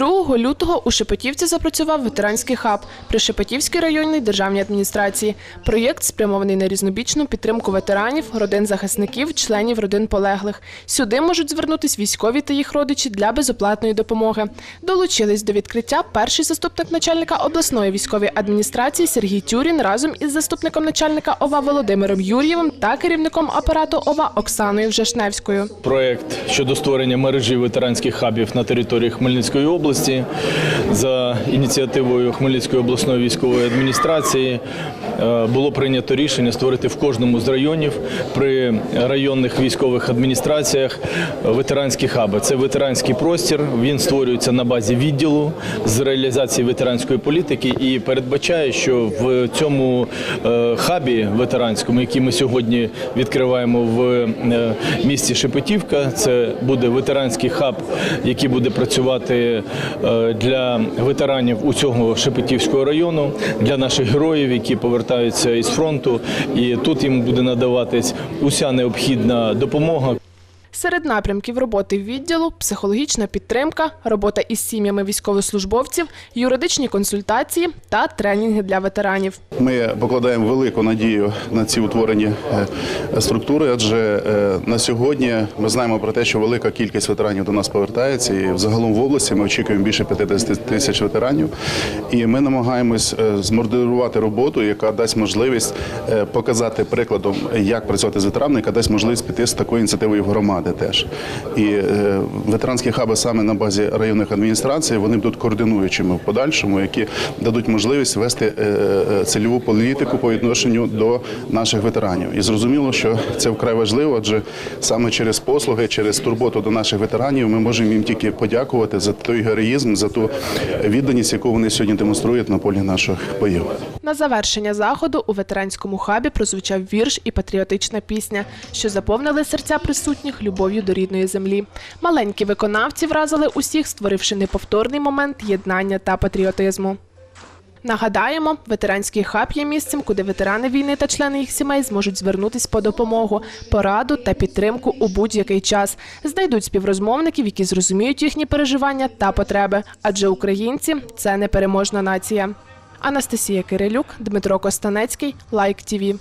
2 лютого у Шепетівці запрацював ветеранський хаб при Шепетівській районній державній адміністрації. Проєкт спрямований на різнобічну підтримку ветеранів, родин захисників, членів родин полеглих. Сюди можуть звернутись військові та їх родичі для безоплатної допомоги. Долучились до відкриття перший заступник начальника обласної військової адміністрації Сергій Тюрін разом із заступником начальника ОВА Володимиром Юр'євим та керівником апарату ОВА Оксаною Вжешневською. Проект щодо створення мережі ветеранських хабів на території Хмельницької області за ініціативою Хмельницької обласної військової адміністрації е, було прийнято рішення створити в кожному з районів при районних військових адміністраціях ветеранські хаби. Це ветеранський простір. Він створюється на базі відділу з реалізації ветеранської політики і передбачає, що в цьому е, хабі ветеранському, який ми сьогодні відкриваємо в е, місті Шепетівка, це буде ветеранський хаб, який буде працювати для ветеранів усього Шепетівського району, для наших героїв, які повертаються із фронту. І тут їм буде надаватись уся необхідна допомога. Серед напрямків роботи відділу психологічна підтримка, робота із сім'ями військовослужбовців, юридичні консультації та тренінги для ветеранів. Ми покладаємо велику надію на ці утворені е, структури, адже е, на сьогодні ми знаємо про те, що велика кількість ветеранів до нас повертається, і взагалом в області ми очікуємо більше 50 тисяч ветеранів. І ми намагаємось е, змодерувати роботу, яка дасть можливість показати прикладом, як працювати з ветеранами, яка дасть можливість піти з такою ініціативою в громади теж. І е, ветеранські хаби саме на базі районних адміністрацій вони будуть координуючими в подальшому, які дадуть можливість вести е, е, цільову політику по відношенню до наших ветеранів. І зрозуміло, що це вкрай важливо, адже саме через послуги, через турботу до наших ветеранів ми можемо їм тільки подякувати за той героїзм, за ту відданість, яку вони сьогодні демонструють на полі наших боїв. На завершення заходу у ветеранському хабі прозвучав вірш і патріотична пісня, що заповнили серця присутніх любов'ю до рідної землі. Маленькі виконавці вразили усіх, створивши неповторний момент єднання та патріотизму. Нагадаємо, ветеранський хаб є місцем, куди ветерани війни та члени їх сімей зможуть звернутись по допомогу, пораду та підтримку у будь-який час. Знайдуть співрозмовників, які зрозуміють їхні переживання та потреби. Адже українці це непереможна нація. Анастасія Кирилюк, Дмитро Костанецький, Лайк ТІВІ.